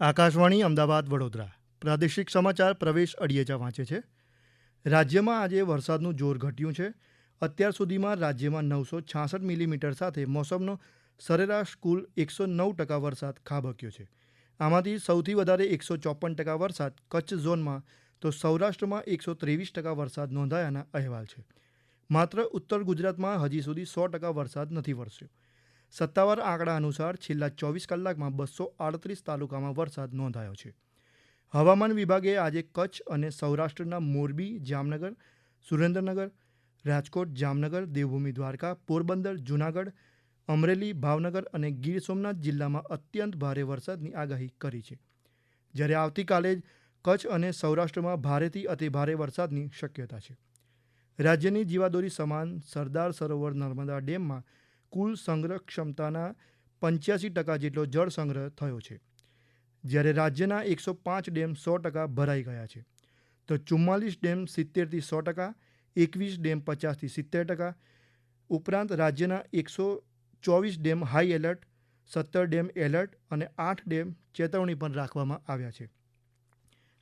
આકાશવાણી, અમદાવાદ, વડોદરા. પ્રાદેશિક સમાચાર પ્રવેશ અડિયેચા વાંચે છે. રાજ્યમાં આજે વરસાદનું જોર ઘટ્યું છે. અત્યાર સુધીમાં રાજ્યમાં નવસો છાસઠ મિલીમીટર સાથે મોસમનો સરેરાશ કુલ એકસો નવ ટકા વરસાદ ખાબક્યો છે. આમાંથી સૌથી વધારે એકસો ચોપન ટકા વરસાદ કચ્છ ઝોનમાં, તો સૌરાષ્ટ્રમાં એકસો ત્રેવીસ ટકા વરસાદ નોંધાયાના અહેવાલ છે. માત્ર ઉત્તર ગુજરાતમાં હજી સુધી સો ટકા વરસાદ નથી વરસ્યો. સત્તાવાર આંકડા અનુસાર છેલ્લા ચોવીસ કલાકમાં બસો આડત્રીસ તાલુકામાં વરસાદ નોંધાયો છે. હવામાન વિભાગે આજે કચ્છ અને સૌરાષ્ટ્રના મોરબી, જામનગર, સુરેન્દ્રનગર, રાજકોટ, જામનગર, દેવભૂમિ, દ્વારકા, પોરબંદર, જૂનાગઢ, અમરેલી, ભાવનગર અને ગીર સોમનાથ જિલ્લામાં અત્યંત ભારે વરસાદની આગાહી કરી છે. જ્યારે આવતીકાલે જ કચ્છ અને સૌરાષ્ટ્રમાં ભારેથી અતિભારે વરસાદની શક્યતા છે. રાજ્યની જીવાદોરી સમાન સરદાર સરોવર નર્મદા ડેમમાં કુલ સંગ્રહ ક્ષમતાના પંચ્યાસી ટકા જેટલો જળ સંગ્રહ થયો છે. જ્યારે રાજ્યના એકસો પાંચ ડેમ સો ટકા ભરાઈ ગયા છે, તો ચુમ્માલીસ ડેમ સિત્તેરથી સો ટકા, એકવીસ ડેમ પચાસથી સિત્તેર ટકા, ઉપરાંત રાજ્યના એકસો ચોવીસ ડેમ હાઈ એલર્ટ, સત્તર ડેમ એલર્ટ અને આઠ ડેમ ચેતવણી પણ રાખવામાં આવ્યા છે.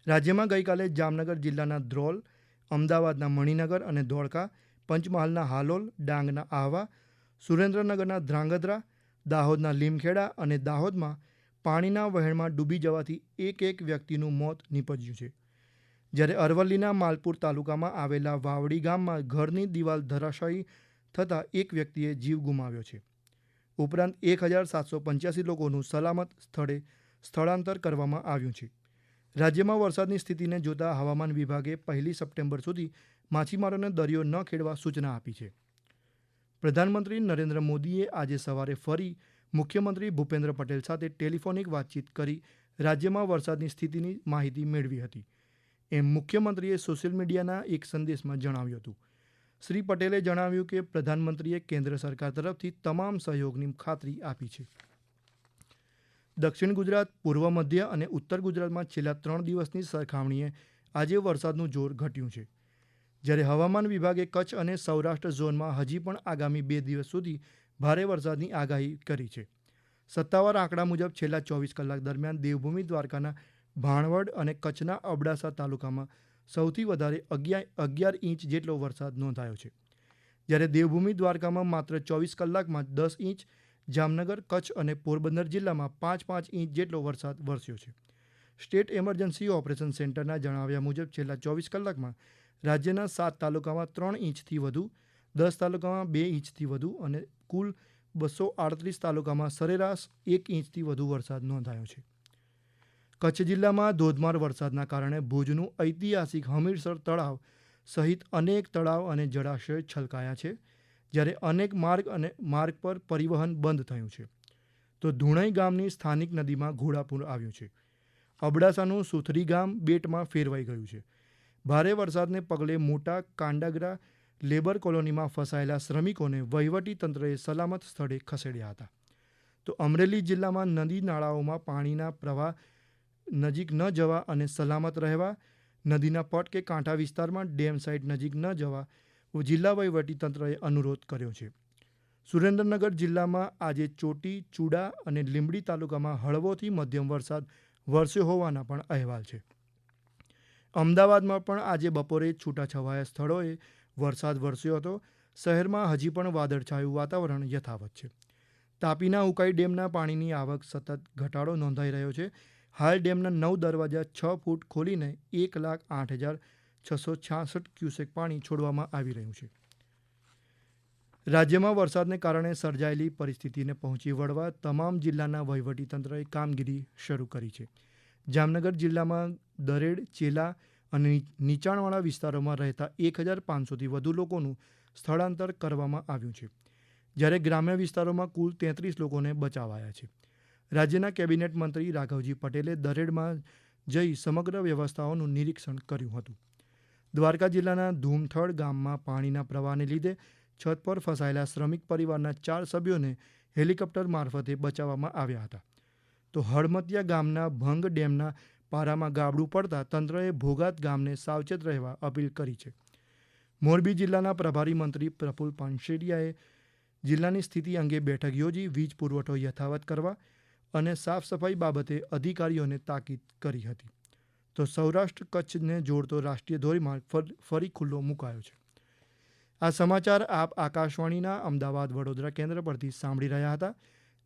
રાજ્યમાં ગઈકાલે જામનગર જિલ્લાના ધ્રોલ, અમદાવાદના મણિનગર અને ધોળકા, પંચમહાલના હાલોલ, ડાંગના આહવા સુરેન્દ્રનગરના ધ્રાંગધ્રા, દાહોદના લીમખેડા અને દાહોદમાં પાણીના વહેણમાં ડૂબી જવાથી એક એક વ્યક્તિનું મોત નીપજ્યું છે. જ્યારે અરવલ્લીના માલપુર તાલુકામાં આવેલા વાવડી ગામમાં ઘરની દિવાલ ધરાશાયી થતાં એક વ્યક્તિએ જીવ ગુમાવ્યો છે. ઉપરાંત એક હજાર સાતસો પંચ્યાસી લોકોનું સલામત સ્થળે સ્થળાંતર કરવામાં આવ્યું છે. રાજ્યમાં વરસાદની સ્થિતિને જોતા હવામાન વિભાગે પહેલી સપ્ટેમ્બર સુધી માછીમારોને દરિયો ન ખેડવા સૂચના આપી છે. પ્રધાનમંત્રી નરેન્દ્ર મોદીએ આજે સવારે ફરી મુખ્યમંત્રી ભૂપેન્દ્ર પટેલ સાથે ટેલિફોનિક વાતચીત કરી રાજ્યમાં વરસાદની સ્થિતિની માહિતી મેળવી હતી. એમ મુખ્યમંત્રીએ સોશિયલ મીડિયાના એક સંદેશમાં જણાવ્યું હતું. શ્રી પટેલે જણાવ્યું કે પ્રધાનમંત્રીએ કેન્દ્ર સરકાર તરફથી તમામ સહયોગની ખાતરી આપી છે. દક્ષિણ ગુજરાત, પૂર્વ મધ્ય અને ઉત્તર ગુજરાતમાં છેલ્લા ત્રણ દિવસની સરખામણીએ આજે વરસાદનું જોર ઘટ્યું છે. જ્યારે હવામાન વિભાગે કચ્છ અને સૌરાષ્ટ્ર ઝોનમાં હજી પણ આગામી બે દિવસ સુધી ભારે વરસાદની આગાહી કરી છે. સત્તાવાર આંકડા મુજબ છેલ્લા ચોવીસ કલાક દરમિયાન દેવભૂમિ દ્વારકાના ભાણવડ અને કચ્છના અબડાસા તાલુકામાં સૌથી વધારે અગિયાર અગિયાર ઇંચ જેટલો વરસાદ નોંધાયો છે. જ્યારે દેવભૂમિ દ્વારકામાં માત્ર ચોવીસ કલાકમાં દસ ઇંચ, જામનગર, કચ્છ અને પોરબંદર જિલ્લામાં પાંચ પાંચ ઇંચ જેટલો વરસાદ વરસ્યો છે. સ્ટેટ એમરજન્સી ઓપરેશન સેન્ટરના જણાવ્યા મુજબ છેલ્લા ચોવીસ કલાકમાં રાજ્યના સાત તાલુકામાં ત્રણ ઇંચથી વધુ, દસ તાલુકામાં બે ઇંચથી વધુ અને કુલ બસો આડત્રીસ તાલુકામાં સરેરાશ એક ઇંચથી વધુ વરસાદ નોંધાયો છે. કચ્છ જિલ્લામાં ધોધમાર વરસાદના કારણે ભુજનું ઐતિહાસિક હમીરસર તળાવ સહિત અનેક તળાવ અને જળાશય છલકાયા છે, જ્યારે અનેક માર્ગ અને માર્ગ પર પરિવહન બંધ થયું છે. તો ધુણઈ ગામની સ્થાનિક નદીમાં ઘોડાપૂર આવ્યું છે. અબડાસાનું સુથરી ગામ બેટમાં ફેરવાઈ ગયું છે. ભારે વરસાદને પગલે મોટા કાંડાગરા લેબર કોલોનીમાં ફસાયેલા શ્રમિકોને તંત્રએ સલામત સ્થળે ખસેડ્યા હતા. તો અમરેલી જિલ્લામાં નદી નાળાઓમાં પાણીના પ્રવાહ નજીક ન જવા અને સલામત રહેવા, નદીના પટ કે કાંઠા વિસ્તારમાં ડેમ સાઇટ નજીક ન જવા જિલ્લા તંત્રએ અનુરોધ કર્યો છે. સુરેન્દ્રનગર જિલ્લામાં આજે ચોટી, ચૂડા અને લીંબડી તાલુકામાં હળવોથી મધ્યમ વરસાદ વરસ્યો હોવાના પણ અહેવાલ છે. અમદાવાદમાં પણ આજે બપોરે છૂટાછવાયા સ્થળોએ વરસાદ વરસ્યો હતો. શહેરમાં હજી પણ વાદળછાયું વાતાવરણ યથાવત છે. તાપીના ઉકાઈ ડેમના પાણીની આવક સતત ઘટાડો નોંધાઈ રહ્યો છે. હાલ ડેમના નવ દરવાજા છ ફૂટ ખોલીને એક લાખ આઠ હજાર છસો છાસઠ ક્યુસેક પાણી છોડવામાં આવી રહ્યું છે. રાજ્યમાં વરસાદને કારણે સર્જાયેલી પરિસ્થિતિને પહોંચી વળવા તમામ જિલ્લાના વહીવટીતંત્રએ કામગીરી શરૂ કરી છે. જામનગર જિલ્લામાં દરેડ, ચેલા અને નીચાણવાળા વિસ્તારોમાં રહેતા એક હજાર પાંચસોથી વધુ લોકોનું સ્થળાંતર કરવામાં આવ્યું છે. જ્યારે ગ્રામ્ય વિસ્તારોમાં કુલ તેત્રીસ લોકોને બચાવાયા છે. રાજ્યના કેબિનેટ મંત્રી રાઘવજી પટેલે દરેડમાં જઈ સમગ્ર વ્યવસ્થાઓનું નિરીક્ષણ કર્યું હતું. દ્વારકા જિલ્લાના ધૂમથળ ગામમાં પાણીના પ્રવાહને લીધે છત પર ફસાયેલા શ્રમિક પરિવારના ચાર સભ્યોને હેલિકોપ્ટર મારફતે બચાવવામાં આવ્યા હતા. તો હળમતિયા ગામના ભંગ ડેમના પારામાં ગાબડું પડતા તંત્રએ ભોગાત ગામને સાવચેત રહેવા અપીલ કરી છે. મોરબી જિલ્લાના પ્રભારી મંત્રી પ્રફુલ પાનશેરિયાએ જિલ્લાની સ્થિતિ અંગે બેઠક યોજી વીજ પુરવઠો યથાવત કરવા અને સાફ સફાઈ બાબતે અધિકારીઓને તાકીદ કરી હતી. તો સૌરાષ્ટ્ર કચ્છને જોડતો રાષ્ટ્રીય ધોરીમાર્ગ ફર- ખુલ્લો મુકાયો છે. આ સમાચાર આપ આકાશવાણીના અમદાવાદ વડોદરા કેન્દ્ર પરથી સાંભળી રહ્યા હતા.